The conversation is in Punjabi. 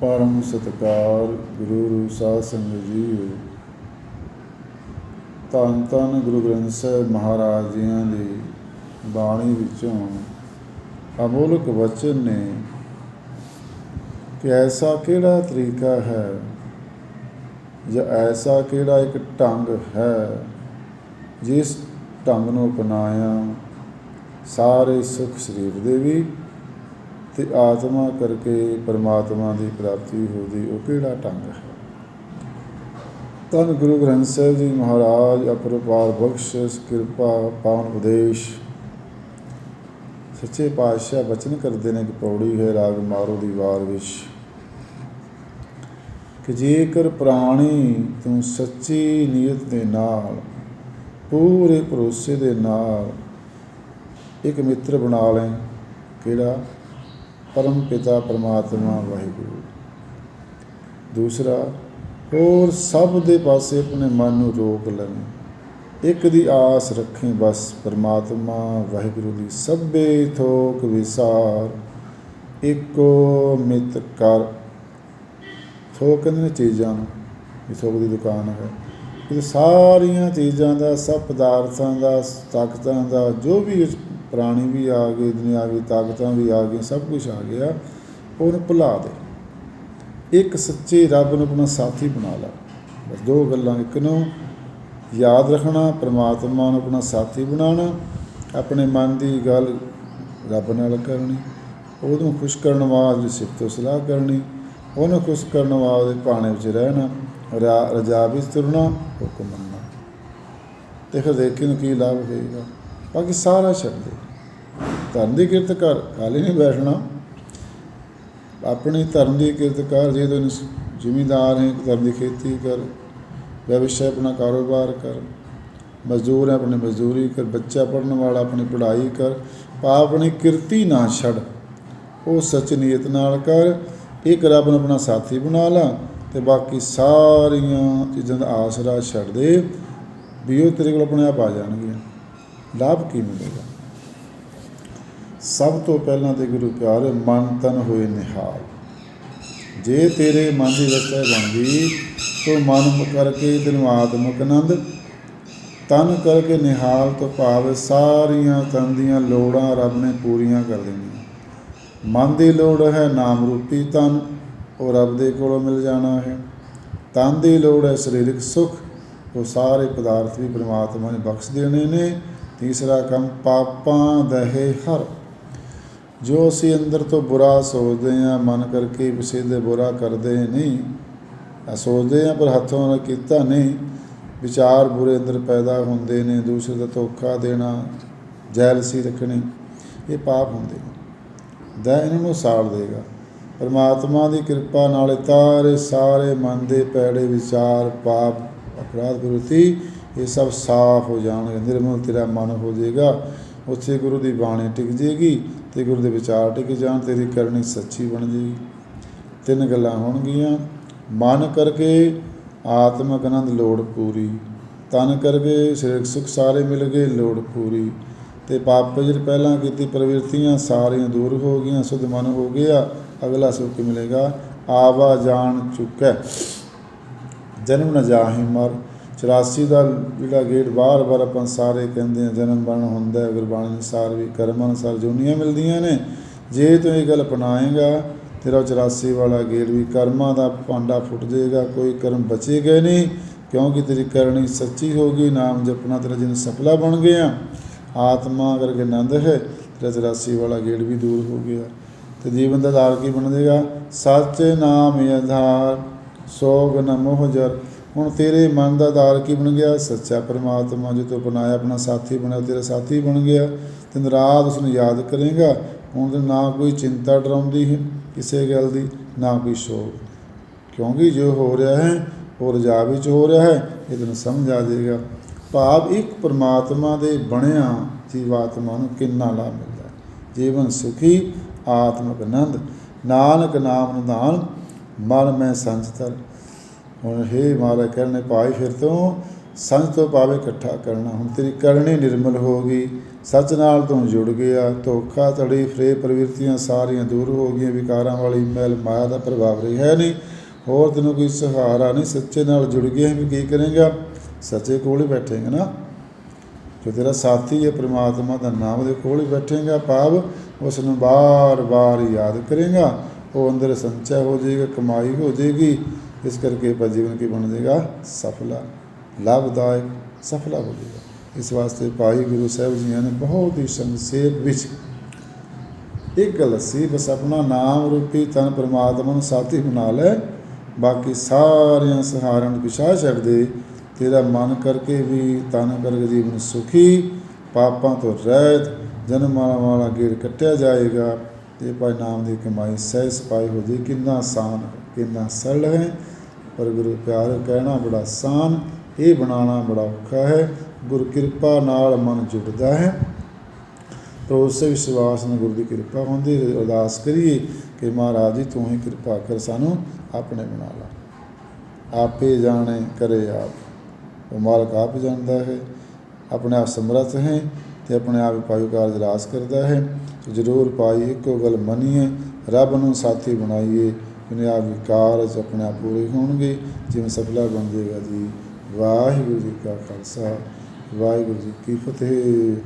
ਪਰਮ ਸਤਕਾਰ ਗੁਰੂ ਰੂ ਸਾਧ ਸੰਗਤ ਜੀਓ ਧੰਨ ਧੰਨ ਗੁਰੂ ਗ੍ਰੰਥ ਸਾਹਿਬ ਮਹਾਰਾਜ ਜੀਆਂ ਦੀ ਬਾਣੀ ਵਿੱਚੋਂ ਅਮੋਲਕ ਵਚਨ ਨੇ ਕਿ ਐਸਾ ਕਿਹੜਾ ਤਰੀਕਾ ਹੈ ਜਾਂ ਐਸਾ ਕਿਹੜਾ ਇੱਕ ਢੰਗ ਹੈ ਜਿਸ ਢੰਗ ਨੂੰ ਅਪਣਾਇਆ ਸਾਰੇ ਸੁਖ ਸਰੀਰ ਦੇ ਵੀ ਤੇ ਆਤਮਾ ਕਰਕੇ ਪਰਮਾਤਮਾ ਦੀ ਪ੍ਰਾਪਤੀ ਹੋਦੀ, ਉਹ ਕਿਹੜਾ ਢੰਗ ਹੈ? ਧੰਨ ਗੁਰੂ ਗ੍ਰੰਥ ਸਾਹਿਬ ਜੀ ਮਹਾਰਾਜ ਅਪਰਪਾਰ ਬਖਸ਼ਿਸ਼, ਕਿਰਪਾ, ਪਾਵਨ ਉਦੇਸ਼ ਸੱਚੇ ਪਾਤਸ਼ਾਹ ਬਚਨ ਕਰਦੇ ਨੇ ਕਿ ਪੌੜੀ ਹੈ ਰਾਗ ਮਾਰੋ ਦੀ ਵਾਰ ਵਿੱਚ। ਕਿ ਜੇਕਰ ਪ੍ਰਾਣੀ ਤੂੰ ਸੱਚੀ ਨੀਅਤ ਦੇ ਨਾਲ, ਪੂਰੇ ਭਰੋਸੇ ਦੇ ਨਾਲ ਇੱਕ ਮਿੱਤਰ ਬਣਾ ਲੈ, ਕਿਹੜਾ? ਪਰਮ ਪਿਤਾ ਪਰਮਾਤਮਾ ਵਾਹਿਗੁਰੂ। ਦੂਸਰਾ, ਹੋਰ ਸਭ ਦੇ ਪਾਸੇ ਆਪਣੇ ਮਨ ਨੂੰ ਰੋਕ ਲਵੇਂ ਇੱਕ ਦੀ ਆਸ ਰੱਖੇ ਬਸ ਪਰਮਾਤਮਾ ਵਾਹਿਗੁਰੂ ਦੀ ਸਭੇ ਥੋਕ ਵਿਸਾਰ। ਇੱਕੋ ਮਿਤ ਕਰ। ਥੋਕ ਨੇ ਚੀਜ਼ਾਂ ਨੂੰ ਇਹ ਥੋਕ ਦੀ ਦੁਕਾਨ ਹੈ। ਇਹ ਸਾਰੀਆਂ ਚੀਜ਼ਾਂ ਦਾ, ਸਭ ਪਦਾਰਥਾਂ ਦਾ, ਤਾਕਤਾਂ ਦਾ, ਜੋ ਵੀ ਪ੍ਰਾਣੀ ਵੀ ਆ ਗਏ ਦੁਨਿਆਵੀ ਤਾਕਤਾਂ ਵੀ ਆ ਗਈਆਂ, ਸਭ ਕੁਝ ਆ ਗਿਆ। ਉਹਨੂੰ ਭੁਲਾ ਦੇ। ਇੱਕ ਸੱਚੇ ਰੱਬ ਨੂੰ ਆਪਣਾ ਸਾਥੀ ਬਣਾ ਲਾ। ਬਸ ਦੋ ਗੱਲਾਂ, ਇੱਕ ਨੂੰ ਯਾਦ ਰੱਖਣਾ, ਪ੍ਰਮਾਤਮਾ ਨੂੰ ਆਪਣਾ ਸਾਥੀ ਬਣਾਉਣਾ, ਆਪਣੇ ਮਨ ਦੀ ਗੱਲ ਰੱਬ ਨਾਲ ਕਰਨੀ, ਉਹਨੂੰ ਖੁਸ਼ ਕਰਨ ਵਾਸਤੇ ਸਿਫਤ ਤੋਂ ਸਲਾਹ ਕਰਨੀ, ਉਹਨੂੰ ਖੁਸ਼ ਕਰਨ ਵਾਸਤੇ ਭਾਣੇ ਵਿੱਚ ਰਹਿਣਾ, ਰਾ- ਰਜਾ ਵਿੱਚ ਤੁਰਨਾ ਹੁਕਮ ਮੰਨਣਾ ਤੇ ਫਿਰ ਦੇਖੀ ਨੂੰ ਕੀ ਲਾਭ ਹੋਏਗਾ। ਬਾਕੀ ਸਾਰਾ ਛੱਡ ਦੇ ਧਰਮ ਦੀ ਕਿਰਤ ਕਰ ਖਾਲੀ ਨਹੀਂ ਬੈਠਣਾ। ਆਪਣੀ ਧਰਮ ਦੀ ਕਿਰਤ ਕਰ ਜੇ ਤੂੰ ਜ਼ਿਮੀਦਾਰ ਹੈ, ਧਰਮ ਦੀ ਖੇਤੀ ਕਰ ਵਿਵਸਾय ਆਪਣਾ ਕਾਰੋਬਾਰ ਕਰ, ਮਜ਼ਦੂਰ ਹੈ, ਆਪਣੀ ਮਜ਼ਦੂਰੀ ਕਰ, ਬੱਚਾ ਪੜਨ ਵਾਲਾ ਆਪਣੀ ਪੜ੍ਹਾਈ ਕਰ ਪਾ ਆਪਣੀ ਕਿਰਤੀ ਨਾ ਛੱਡ। ਉਹ ਸੱਚ ਨੀਅਤ ਨਾਲ ਕਰ, ਇੱਕ ਰੱਬ ਨੂੰ ਆਪਣਾ ਸਾਥੀ ਬਣਾ ਲਾ ਤੇ ਬਾਕੀ ਸਾਰੀਆਂ ਚੀਜ਼ਾਂ ਦਾ ਆਸਰਾ ਛੱਡ ਦੇ, ਵੀ ਉਹ ਤੇਰੇ ਕੋਲ ਆਪਣੇ ਆਪ ਆ ਜਾਣਗੀਆਂ। ਲਾਭ ਕੀ ਮਿਲੇਗਾ? ਸਭ ਤੋਂ ਪਹਿਲਾਂ ਤੇ ਗੁਰੂ ਪਿਆਰ, ਮਨ ਤਨ ਹੋਏ ਨਿਹਾਲ। ਜੇ ਤੇਰੇ ਮਨ ਦੀ ਅਵਸਥਾ ਬਣ ਗਈ ਤੋ ਮਨ ਕਰਕੇ ਤੈਨੂੰ ਆਤਮਿਕ ਆਨੰਦ। ਤਨ ਕਰਕੇ ਨਿਹਾਲ ਤੋਂ ਭਾਵ ਸਾਰੀਆਂ ਤਨ ਦੀਆਂ ਲੋੜਾਂ ਰੱਬ ਨੇ ਪੂਰੀਆਂ ਕਰ ਦੇਣੀਆਂ। ਮਨ ਦੀ ਲੋੜ ਹੈ ਨਾਮ ਰੂਪੀ ਤਨ, ਉਹ ਰੱਬ ਦੇ ਕੋਲੋਂ ਮਿਲ ਜਾਣਾ ਹੈ। ਤਨ ਦੀ ਲੋੜ ਹੈ ਸਰੀਰਕ ਸੁਖ, ਉਹ ਸਾਰੇ ਪਦਾਰਥ ਵੀ ਪ੍ਰਮਾਤਮਾ ਨੇ ਬਖਸ਼ ਦੇਣੇ ਨੇ। ਤੀਸਰਾ ਕੰਮ, ਪਾਪਾਂ ਦਹੇ ਹਰ। ਜੋ ਅਸੀਂ ਅੰਦਰ ਤੋਂ ਬੁਰਾ ਸੋਚਦੇ ਹਾਂ, ਮਨ ਕਰਕੇ ਕਿਸੇ ਦੇ ਬੁਰਾ ਕਰਦੇ ਨਹੀਂ। ਆ ਸੋਚਦੇ ਹਾਂ ਪਰ ਹੱਥੋਂ ਨਾਲ ਕੀਤਾ ਨਹੀਂ। ਵਿਚਾਰ ਬੁਰੇ ਅੰਦਰ ਪੈਦਾ ਹੁੰਦੇ ਨੇ, ਦੂਸਰੇ ਦਾ ਧੋਖਾ ਦੇਣਾ, ਜੈਲਸੀ ਰੱਖਣੀ, ਇਹ ਪਾਪ ਹੁੰਦੇ ਨੇ। ਦਾ ਇਹਨਾਂ ਨੂੰ ਸਾੜ ਦੇਗਾ। ਪਰਮਾਤਮਾ ਦੀ ਕਿਰਪਾ ਨਾਲ ਤਾਰੇ ਸਾਰੇ ਮਨ ਦੇ ਪੈੜੇ ਵਿਚਾਰ, ਪਾਪ, ਅਪਰਾਧ ਵਿਰਤੀ ਇਹ ਸਭ ਸਾਫ਼ ਹੋ ਜਾਣਗੇ, ਨਿਰਮਲ ਤੇਰਾ ਮਨ ਹੋ ਜਾਏਗਾ। ਉੱਥੇ ਗੁਰੂ ਦੀ ਬਾਣੀ ਟਿਕ ਜੇਗੀ ਤੇ ਗੁਰੂ ਦੇ ਵਿਚਾਰ ਟਿਕ ਜਾਣ, ਤੇਰੀ ਕਰਨੀ ਸੱਚੀ ਬਣ ਜੇਗੀ ਤਿੰਨ ਗੱਲਾਂ ਹੋਣਗੀਆਂ। ਮਨ ਕਰਕੇ ਆਤਮਿਕ ਆਨੰਦ, ਲੋੜ ਪੂਰੀ। ਤਨ ਕਰਕੇ ਸਰੀਰਕ ਸੁਖ ਸਾਰੇ ਮਿਲ ਗਏ, ਲੋੜ ਪੂਰੀ। ਤੇ ਪਾਪ ਜਿਹੜੇ ਪਹਿਲਾਂ ਕੀਤੀ ਪ੍ਰਵਿਰਤੀਆਂ ਸਾਰੀਆਂ ਦੂਰ ਹੋ ਗਈਆਂ, ਸੁਧ ਮਨ ਹੋ ਗਿਆ, ਅਗਲਾ ਸੁਖ ਮਿਲੇਗਾ। ਆਵਾ ਜਾਣ ਚੁੱਕੈ। ਜਨਮ ਨ ਜਾਹੀ ਮਰ। 84 ਦਾ ਜਿਹੜਾ ਗੇਟ ਬਾਰ-ਬਾਰ ਆਪਾਂ ਸਾਰੇ ਕਹਿੰਦੇ ਆ, ਜਨਮ ਬਣ ਹੁੰਦਾ ਗੁਰਬਾਣੀ ਅਨੁਸਾਰ ਵੀ ਕਰਮ ਅਨੁਸਾਰ ਜੁਨੀਆਂ ਮਿਲਦੀਆਂ ਨੇ। ਜੇ ਤੂੰ ਇਹ ਗੱਲ ਅਪਣਾਏਗਾ, ਤੇਰਾ 84 ਵਾਲਾ ਗੇਟ ਵੀ ਕਰਮਾਂ ਦਾ ਭਾਂਡਾ ਫੁੱਟ ਜਾਏਗਾ, ਕੋਈ ਕਰਮ ਬਚੇਗਾ ਨਹੀਂ, ਕਿਉਂਕਿ ਤੇਰੀ ਕਰਨੀ ਸੱਚੀ ਹੋ ਗਈ, ਨਾਮ ਜਪਣਾ ਤੇਰਾ ਜਿਨ ਸਫਲਾ ਬਣ ਗਿਆ। ਆਤਮਾ ਕਰਕੇ ਆਨੰਦ ਹੈ, ਤੇਰਾ 84 ਵਾਲਾ ਗੇਟ ਵੀ ਦੂਰ ਹੋ ਗਿਆ। ਤੇ ਜੀਵਨ ਦਾ ਆਧਾਰ ਕੀ ਬਣ ਜਾਏਗਾ? ਸੱਚ ਨਾਮ ਹੀ ਆਧਾਰ, ਸੋਗ ਨ ਮੋਹ ਜਰ। ਹੁਣ ਤੇਰੇ ਮਨ ਦਾ ਆਧਾਰ ਕੀ ਬਣ ਗਿਆ? ਸੱਚਾ ਪਰਮਾਤਮਾ ਜੋ ਤੂੰ ਬਣਾਇਆ ਆਪਣਾ ਸਾਥੀ ਬਣਿਆ, ਤੇਰਾ ਸਾਥੀ ਬਣ ਗਿਆ। ਤੇ ਰਾਤ ਉਸ ਨੂੰ ਯਾਦ ਕਰੇਗਾ। ਹੁਣ ਤੇ ਨਾ ਕੋਈ ਚਿੰਤਾ ਡਰਾਉਂਦੀ ਹੈ ਕਿਸੇ ਗੱਲ ਦੀ, ਨਾ ਕੋਈ ਸ਼ੋਕ ਕਿਉਂਕਿ ਜੋ ਹੋ ਰਿਹਾ ਹੈ, ਉਹ ਰਜਾ ਵਿੱਚ ਹੋ ਰਿਹਾ ਹੈ, ਇਹ ਤੈਨੂੰ ਸਮਝ ਆ ਜਾਏਗਾ। ਭਾਵ ਇੱਕ ਪਰਮਾਤਮਾ ਦੇ ਬਣਿਆ ਜੀਵਾਤਮਾ ਨੂੰ ਕਿੰਨਾ ਲਾਭ ਮਿਲਦਾ ਹੈ। ਜੀਵਨ ਸੁਖੀ, ਆਤਮਕ ਆਨੰਦ, ਨਾਨਕ ਨਾਮ ਨਿਧਾਨ, ਮਨ ਮੈਂ ਸੰਚਤਰ ਹੁਣ ਹੇ ਮਹਾਰਾਜ ਕਹਿੰਦੇ ਭਾਈ ਫਿਰ ਤੋਂ ਸੰਜ ਤੋਂ ਪਾਵੇ ਇਕੱਠਾ ਕਰਨਾ। ਹੁਣ ਤੇਰੀ ਕਰਨੀ ਨਿਰਮਲ ਹੋ ਗਈ, ਸੱਚ ਨਾਲ ਤੂੰ ਜੁੜ ਗਿਆ। ਧੋਖਾ ਧੜੀ ਫਰੇ, ਪ੍ਰਵਿਰਤੀਆਂ ਸਾਰੀਆਂ ਦੂਰ ਹੋ ਗਈਆਂ। ਵਿਕਾਰਾਂ ਵਾਲੀ ਮੈਲ ਮਾਇਆ ਦਾ ਪ੍ਰਭਾਵ ਰਹੀ ਹੈ ਨਹੀਂ। ਹੋਰ ਤੈਨੂੰ ਕੋਈ ਸਹਾਰਾ ਨਹੀਂ, ਸੱਚੇ ਨਾਲ ਜੁੜ ਗਿਆ ਵੀ ਕੀ ਕਰੇਗਾ? ਸੱਚੇ ਕੋਲ ਹੀ ਬੈਠੇਗਾ ਨਾ। ਜੋ ਤੇਰਾ ਸਾਥੀ ਹੈ, ਪ੍ਰਮਾਤਮਾ ਦਾ ਨਾਮ ਦੇ ਕੋਲ ਹੀ ਬੈਠੇਗਾ। ਭਾਵ ਉਸ ਨੂੰ ਬਾਰ-ਬਾਰ ਯਾਦ ਕਰੇਗਾ। ਉਹ ਅੰਦਰ ਸੰਚੈ ਹੋ ਜਾਏਗਾ, ਕਮਾਈ ਹੋ ਜਾਏਗੀ। ਇਸ ਕਰਕੇ ਆਪਣਾ ਜੀਵਨ ਕੀ ਬਣ ਜਾਏਗਾ ਸਫਲਾ, ਲਾਭਦਾਇਕ, ਸਫਲਾ ਹੋ ਜਾਏਗਾ। ਇਸ ਵਾਸਤੇ ਭਾਈ ਗੁਰੂ ਸਾਹਿਬ ਜੀ ਨੇ ਬਹੁਤ ਹੀ ਸੰਖੇਪ ਵਿੱਚ ਇੱਕ ਗੱਲ ਸੀ ਬਸ ਆਪਣਾ ਨਾਮ ਰੂਪੀ ਤਨ ਪ੍ਰਮਾਤਮਾ ਨੂੰ ਸਾਥੀ ਬਣਾ ਲੈ, ਬਾਕੀ ਸਾਰਿਆਂ ਸਹਾਰਨ ਪਿਛਾ ਛੱਡ ਦੇ, ਤੇਰਾ ਮਨ ਕਰਕੇ ਵੀ ਤਨ ਕਰਕੇ ਜੀਵਨ ਸੁਖੀ, ਪਾਪਾਂ ਤੋਂ ਰਹਿਤ ਜਨਮ ਵਾਲਾ ਵਾਲਾ ਗੇੜ ਕੱਟਿਆ ਜਾਏਗਾ। ਤੇ ਭਾਈ ਨਾਮ ਦੀ ਕਮਾਈ ਸਹਿ ਸਪਾਈ ਹੋ ਜੇ ਕਿੰਨਾ ਆਸਾਨ ਕਿੰਨਾ ਸਰਲ ਹੈ। ਪਰ ਗੁਰੂ ਪਿਆਰ ਕਹਿਣਾ ਬੜਾ ਆਸਾਨ, ਇਹ ਬਣਾਉਣਾ ਬੜਾ ਔਖਾ ਹੈ। ਗੁਰ ਕਿਰਪਾ ਨਾਲ ਮਨ ਜੁੜਦਾ ਹੈ। ਪਰ ਉਸੇ ਵਿਸ਼ਵਾਸ ਨਾਲ ਗੁਰੂ ਦੀ ਕਿਰਪਾ ਹੁੰਦੀ ਹੈ। ਅਰਦਾਸ ਕਰੀਏ ਕਿ ਮਹਾਰਾਜ ਜੀ, ਤੂੰ ਹੀ ਕਿਰਪਾ ਕਰ ਸਾਨੂੰ ਆਪਣੇ ਬਣਾ ਲਾ। ਆਪੇ ਜਾਣੇ ਕਰੇ ਆਪ। ਉਹ ਮਾਲਕ ਆਪ ਜਾਣਦਾ ਹੈ। ਆਪਣੇ ਆਪ ਸਮਰੱਥ ਹੈ ਤੇ ਆਪਣੇ ਆਪ ਹੀ ਪਾਇਓ ਕਾਰਜ ਰਾਸ ਕਰਦਾ ਹੈ। ਜ਼ਰੂਰ ਪਾਈ ਇੱਕੋ ਗੱਲ ਮੰਨੀਏ। ਰੱਬ ਨੂੰ ਸਾਥੀ ਬਣਾਈਏ। ਆਪਣੇ ਆਪ ਵੀ ਕਾਰਜ ਆਪਣੇ ਆਪ ਪੂਰੇ ਹੋਣਗੇ, ਜਿਵੇਂ ਸਫਲਾ ਬਣ ਜਾਏਗਾ ਜੀ। ਵਾਹਿਗੁਰੂ ਜੀ ਕਾ ਖਾਲਸਾ, ਵਾਹਿਗੁਰੂ ਜੀ ਕੀ ਫਤਿਹ।